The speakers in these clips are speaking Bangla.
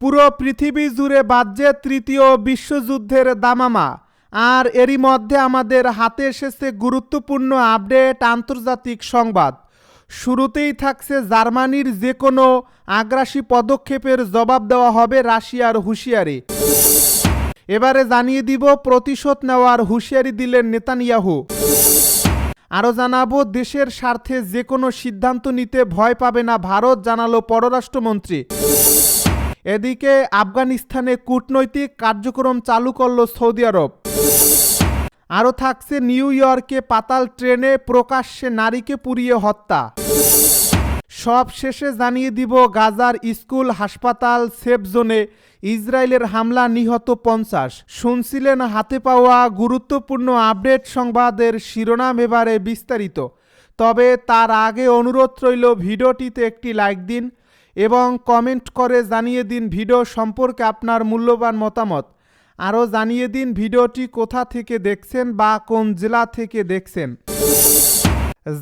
পুরো পৃথিবী জুড়ে বাজছে তৃতীয় বিশ্বযুদ্ধের দামামা। আর এরই মধ্যে আমাদের হাতে এসেছে গুরুত্বপূর্ণ আপডেট আন্তর্জাতিক সংবাদ। শুরুতেই থাকছে জার্মানির যে কোনো আগ্রাসী পদক্ষেপের জবাব দেওয়া হবে রাশিয়ার হুঁশিয়ারি। এবারে জানিয়ে দিব, প্রতিশোধ নেওয়ার হুঁশিয়ারি দিলেন নেতানিয়াহু। আরও জানাব, দেশের স্বার্থে যে কোনো সিদ্ধান্ত নিতে ভয় পাবে না ভারত, জানালো পররাষ্ট্রমন্ত্রী। এদিকে আফগানিস্তানে কূটনৈতিক কার্যক্রম চালু করল সৌদি আরব। আরও থাকছে নিউ ইয়র্কে পাতাল ট্রেনে প্রকাশ্যে নারীকে পুড়িয়ে হত্যা। সব শেষে জানিয়ে দিব গাজার স্কুল, হাসপাতাল, সেফ জোনে ইসরায়েলের হামলা নিহত পঞ্চাশ। শুনছিলেন হাতে পাওয়া গুরুত্বপূর্ণ আপডেট সংবাদের শিরোনাম এবারে বিস্তারিত। তবে তার আগে অনুরোধ রইল ভিডিওটিতে একটি লাইক দিন এবং কমেন্ট করে জানিয়ে দিন ভিডিও সম্পর্কে আপনার মূল্যবান মতামত। আরও জানিয়ে দিন ভিডিওটি কোথা থেকে দেখছেন বা কোন জেলা থেকে দেখছেন।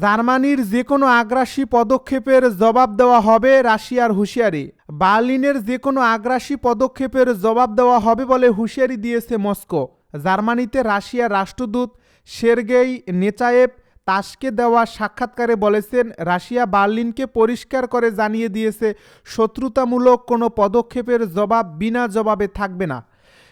জার্মানির যে কোনো আগ্রাসী পদক্ষেপের জবাব দেওয়া হবে রাশিয়ার হুঁশিয়ারি। বার্লিনের যে কোনো আগ্রাসী পদক্ষেপের জবাব দেওয়া হবে বলে হুঁশিয়ারি দিয়েছে মস্কো। জার্মানিতে রাশিয়ার রাষ্ট্রদূত সের্গেই নেচায়েভ তাসকে দেওয়া সাক্ষাৎকারে বলেছেন, রাশিয়া বার্লিনকে পরিষ্কার করে জানিয়ে দিয়েছে, শত্রুতামূলক কোনো পদক্ষেপের জবাব বিনা জবাবে থাকবে না।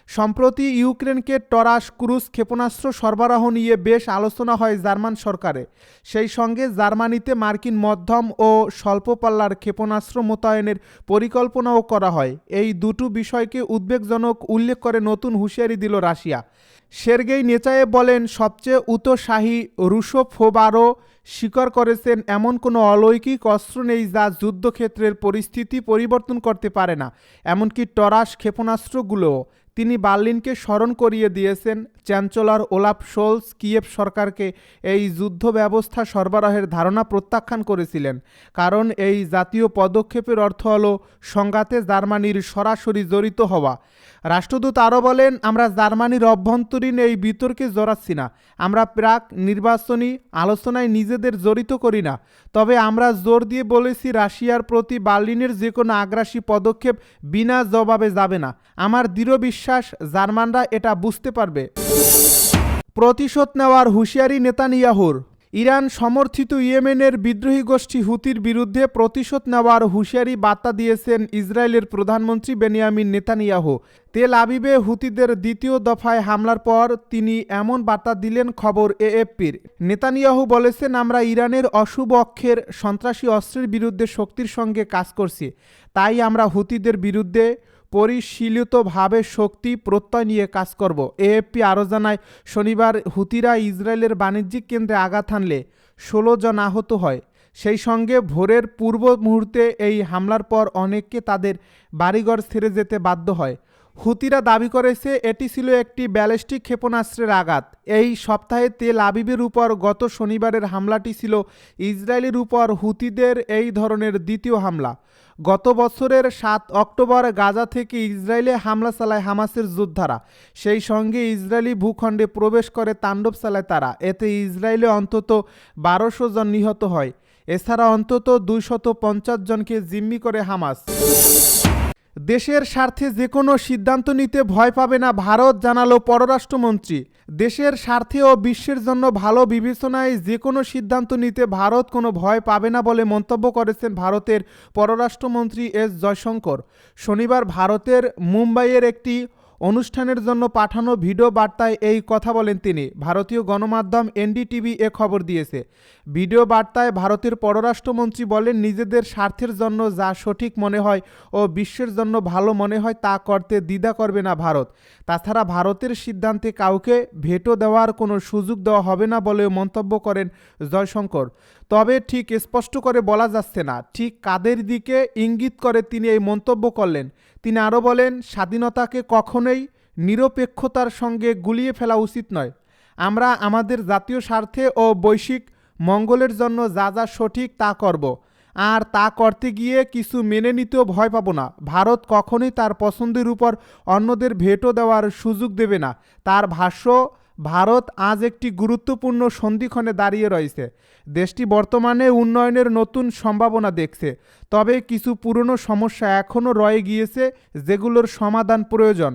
সম্প্রতি ইউক্রেনকে টরাস ক্রুজ ক্ষেপণাস্ত্র সরবরাহ নিয়ে বেশ আলোচনা হয় জার্মান সরকারে। সেই সঙ্গে জার্মানিতে মার্কিন মধ্যম ও স্বল্প পাল্লার ক্ষেপণাস্ত্র মোতায়েনের পরিকল্পনাও করা হয়। এই দুটো বিষয়কে উদ্বেগজনক উল্লেখ করে নতুন হুঁশিয়ারি দিল রাশিয়া। সের্গেই নেচায়ে বলেন, সবচেয়ে উতশাহী রুশোফোবারও স্বীকার করেছেন এমন কোনো অলৌকিক অস্ত্র নেই যা যুদ্ধক্ষেত্রের পরিস্থিতি পরিবর্তন করতে পারে না। এমনকি টরাস ক্ষেপণাস্ত্রগুলোও। তিনি বার্লিনকে স্মরণ করিয়ে দিয়েছেন চ্যান্সেলর ওলাফ শোলস কিয়েভ সরকারকে এই যুদ্ধ ব্যবস্থা সরবরাহের ধারণা প্রত্যাখ্যান করেছিলেন। কারণ এই জাতীয় পদক্ষেপের অর্থ হল সংঘাতে জার্মানির সরাসরি জড়িত হওয়া। রাষ্ট্রদূত আরও বলেন, আমরা জার্মানির অভ্যন্তরীণ এই বিতর্কে জড়াচ্ছি না। আমরা প্রাক নির্বাচনী আলোচনায় নিজেদের জড়িত করি না। তবে আমরা জোর দিয়ে বলেছি রাশিয়ার প্রতি বার্লিনের যে কোনো আগ্রাসী পদক্ষেপ বিনা জবাবে যাবে না। আমার দৃঢ় জার্মানরা এটা বুঝতে পারবে। প্রতিশোধ নেওয়ার হুঁশিয়ারি নেতানিয়াহুর। ইরান সমর্থিত ইয়েমেনের বিদ্রোহী গোষ্ঠী হুতির বিরুদ্ধে প্রতিশোধ নেওয়ার হুঁশিয়ারি বার্তা দিয়েছেন ইসরায়েলের প্রধানমন্ত্রী বেনিয়ামিন নেতানিয়াহু। তেল আবিবে হুতিদের দ্বিতীয় দফায় হামলার পর তিনি এমন বার্তা দিলেন খবর এএফপির। নেতানিয়াহু বলেছেন, আমরা ইরানের অশুভ অক্ষের সন্ত্রাসী অস্ত্রের বিরুদ্ধে শক্তির সঙ্গে কাজ করছি। তাই আমরা হুতিদের বিরুদ্ধে পরিশীলিতভাবে শক্তি প্রত্যয় নিয়ে কাজ করব। এএফপি আরও জানায়, শনিবার হুতিরা ইসরায়েলের বাণিজ্যিক কেন্দ্রে আঘাত হানলে ষোলো জন আহত হয়। সেই সঙ্গে ভোরের পূর্ব মুহূর্তে এই হামলার পর অনেককে তাদের বাড়িঘর ছেড়ে যেতে বাধ্য হয়। হুতিরা দাবি করেছে এটি ছিল একটি ব্যালিস্টিক ক্ষেপণাস্ত্রের আঘাত। এই সপ্তাহে তেল আবিবের উপর গত শনিবারের হামলাটি ছিল ইসরায়েলের উপর, হুতিদের এই ধরনের দ্বিতীয় হামলা। গত বছরের সাত অক্টোবর গাজা থেকে ইসরায়েলে হামলা চালায় হামাসের যোদ্ধারা। সেই সঙ্গে ইসরায়েলি ভূখণ্ডে প্রবেশ করে তাণ্ডব চালায় তারা। এতে ইসরায়েলে অন্তত বারোশো জন নিহত হয়। এছাড়া অন্তত দুইশত পঞ্চাশ জনকে জিম্মি করে হামাস। দেশের স্বার্থে যে কোনো সিদ্ধান্ত নিতে ভয় পাবে না ভারত, জানালো পররাষ্ট্রমন্ত্রী। দেশের স্বার্থে ও বিশ্বের জন্য ভালো বিবেচনায় যে কোনো সিদ্ধান্ত নিতে ভারত কোনো ভয় পাবে না বলে মন্তব্য করেছেন ভারতের পররাষ্ট্রমন্ত্রী এস জয়শঙ্কর। শনিবার ভারতের মুম্বাইয়ের একটি অনুষ্ঠানের জন্য পাঠানো ভিডিও বার্তায় এই কথা বলেন তিনি। ভারতীয় গণমাধ্যম এনডিটিভি এ খবর দিয়েছে। ভিডিও বার্তায় ভারতের পররাষ্ট্রমন্ত্রী বলেন, নিজেদের স্বার্থের জন্য যা সঠিক মনে হয় ও বিশ্বের জন্য ভালো মনে হয় তা করতে দ্বিধা করবে না ভারত। তাছাড়া ভারতের সিদ্ধান্তে কাউকে ভেটো দেওয়ার কোনো সুযোগ দেওয়া হবে না বলেও মন্তব্য করেন জয়শঙ্কর। তবে ঠিক স্পষ্ট করে বলা যাচ্ছে না। ঠিক কাদের দিকে ইঙ্গিত করে তিনি এই মন্তব্য করলেন? তিনি আরও বলেন, স্বাধীনতাকে কখনোই নিরপেক্ষতার সঙ্গে গুলিয়ে ফেলা উচিত নয়। আমরা আমাদের জাতীয় স্বার্থে ও বৈশ্বিক মঙ্গলের জন্য যা যা সঠিক তা করব। আর তা করতে গিয়ে কিছু মেনে নিতেও ভয় পাবো না। ভারত কখনোই তার পছন্দের উপর অন্যদের ভেটো দেওয়ার সুযোগ দেবে না। তার ভাষ্য ভারত আজ একটি গুরুত্বপূর্ণ সন্ধিক্ষণে দাঁড়িয়ে রয়েছে। দেশটি বর্তমানে উন্নয়নের নতুন সম্ভাবনা দেখছে। তবে কিছু পুরনো সমস্যা এখনও রয়ে গিয়েছে যেগুলোর সমাধান প্রয়োজন।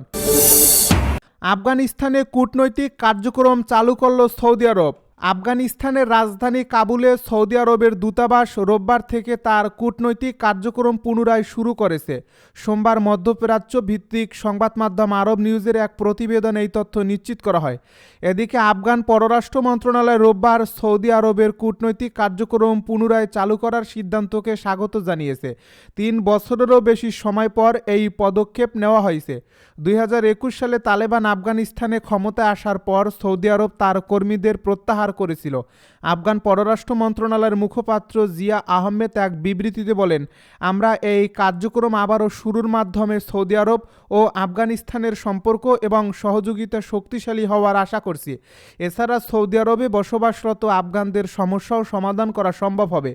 আফগানিস্তানে কূটনৈতিক কার্যক্রম চালু করল সৌদি আরব। আফগানিস্তানের রাজধানী কাবুলে সৌদি আরবের দূতাবাস রোববার থেকে তার কূটনৈতিক কার্যক্রম পুনরায় শুরু করেছে। সোমবার মধ্যপ্রাচ্য ভিত্তিক সংবাদ মাধ্যম আরব নিউজের এক প্রতিবেদনে এই তথ্য নিশ্চিত করা হয়। এদিকে আফগান পররাষ্ট্র মন্ত্রণালয় রোববার সৌদি আরবের কূটনৈতিক কার্যক্রম পুনরায় চালু করার সিদ্ধান্তকে স্বাগত জানিয়েছে। তিন বছরেরও বেশি সময় পর এই পদক্ষেপ নেওয়া হয়েছে। দুই হাজার একুশ সালে তালেবান আফগানিস্তানে ক্ষমতায় আসার পর সৌদি আরব তার কর্মীদের প্রত্যাহার করেছিল। আফগান পররাষ্ট্র মন্ত্রণালয়ের মুখপাত্র জিয়া আহমেদ এক বিবৃতিতে বলেন, আমরা এই কার্যক্রম আবারও শুরুর মাধ্যমে সৌদি আরব ও আফগানিস্তানের সম্পর্ক এবং সহযোগিতা শক্তিশালী হওয়ার আশা করছি। এছাড়া সৌদি আরবে বসবাসরত আফগানদের সমস্যাও সমাধান করা সম্ভব হবে।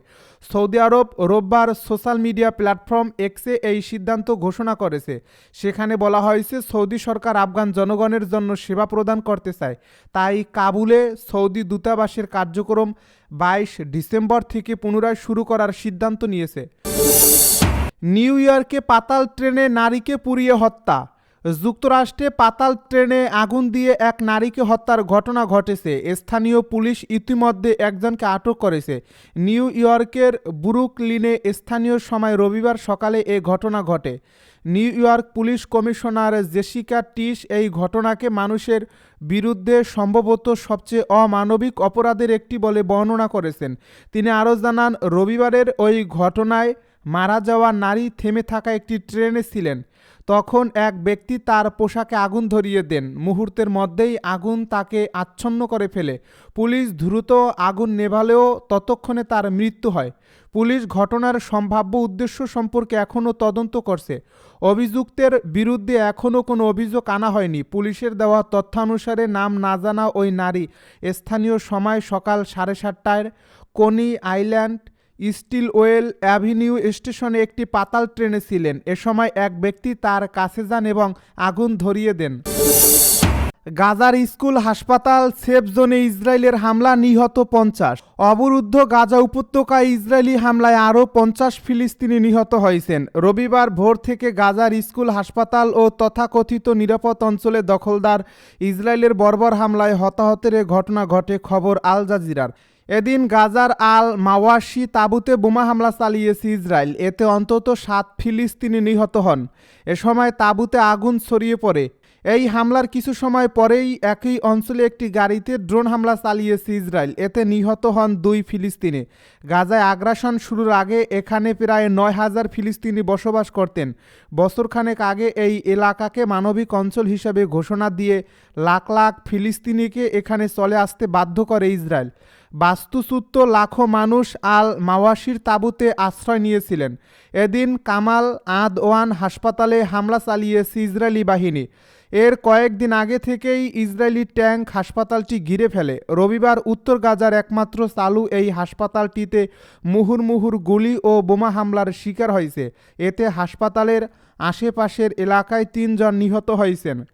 সৌদি আরব রোববার সোশ্যাল মিডিয়া প্ল্যাটফর্ম এক্সে এই সিদ্ধান্ত ঘোষণা করেছে। সেখানে বলা হয়েছে, সৌদি সরকার আফগান জনগণের জন্য সেবা প্রদান করতে চায়। তাই কাবুলে সৌদি দূতাবাসের কার্যক্রম বাইশ ডিসেম্বর থেকে পুনরায় শুরু করার সিদ্ধান্ত নিয়েছে। নিউ ইয়র্কে পাতাল ট্রেনে নারীকে পুড়িয়ে হত্যা। যুক্তরাষ্ট্রে পাতাল ট্রেনে আগুন দিয়ে এক নারীকে হত্যার ঘটনা ঘটেছে। স্থানীয় পুলিশ ইতিমধ্যে একজনকে আটক করেছে। নিউ ইয়র্কের ব্রুকলিনে স্থানীয় সময় রবিবার সকালে এ ঘটনা ঘটে। New York police commissioner Jessica Tisch এই ঘটনাকে মানুষের বিরুদ্ধে সম্ভবত সবচেয়ে অমানবিক অপরাধের একটি বলে বর্ণনা করেছেন। তিনি আরও জানান, রবিবারের ওই ঘটনায় মারা যাওয়া নারী থেমে থাকা একটি ট্রেনে ছিলেন। তখন এক ব্যক্তি তার পোশাকে আগুন ধরিয়ে দেন। মুহূর্তের মধ্যেই আগুন তাকে আচ্ছন্ন করে ফেলে। পুলিশ দ্রুত আগুন নেভালেও ততক্ষণে তার মৃত্যু হয়। পুলিশ ঘটনার সম্ভাব্য উদ্দেশ্য সম্পর্কে এখনও তদন্ত করছে। অভিযুক্তের বিরুদ্ধে এখনও কোনো অভিযোগ আনা হয়নি। পুলিশের দেওয়া তথ্যানুসারে নাম না জানা ওই নারী স্থানীয় সময় সকাল সাড়ে সাতটায় Coney Island Stillwell Avenue স্টেশনে একটি পাতাল ট্রেনে ছিলেন। এ সময় এক ব্যক্তি তার কাছে যান এবং আগুন ধরিয়ে দেন। গাজার স্কুল হাসপাতাল সেফ জোনে ইসরায়েলের হামলা, নিহত পঞ্চাশ। অবরুদ্ধ গাজা উপত্যকায় ইসরায়েলি হামলায় আরও পঞ্চাশ ফিলিস্তিনি নিহত হয়েছেন। রবিবার ভোর থেকে গাজার স্কুল হাসপাতাল ও তথাকথিত নিরাপদ অঞ্চলে দখলদার ইসরায়েলের বর্বর হামলায় হতাহতের ঘটনা ঘটে, খবর আল জাজিরার। এদিন গাজার আল মাওয়াশি তাঁবুতে বোমা হামলা চালিয়েছে ইসরায়েল। এতে অন্তত সাত ফিলিস্তিনি নিহত হন। এ সময় তাঁবুতে আগুন ছড়িয়ে পড়ে। এই হামলার কিছু সময় পরেই একই অঞ্চলে একটি গাড়িতে ড্রোন হামলা চালিয়েছে ইসরায়েল। এতে নিহত হন দুই ফিলিস্তিনি। গাজায় আগ্রাসন শুরুর আগে এখানে প্রায় নয় হাজার ফিলিস্তিনি বসবাস করতেন। বছরখানেক আগে এই এলাকাকে মানবিক অঞ্চল হিসেবে ঘোষণা দিয়ে লাখ লাখ ফিলিস্তিনিকে এখানে চলে আসতে বাধ্য করে ইসরায়েল। বাস্তুচ্যুত লাখো মানুষ আল মাওয়াশির তাঁবুতে আশ্রয় নিয়েছিলেন। এদিন কামাল আদ ওয়ান হাসপাতালে হামলা চালিয়েছে ইসরায়েলি বাহিনী। এর কয়েকদিন আগে থেকেই ইসরায়েলি ট্যাঙ্ক হাসপাতালটি ঘিরে ফেলে। রবিবার উত্তর গাজার একমাত্র চালু এই হাসপাতালটিতে মুহুর্মুহুর গুলি ও বোমা হামলার শিকার হয়েছে। এতে হাসপাতালের আশেপাশের এলাকায় তিনজন নিহত হয়েছেন।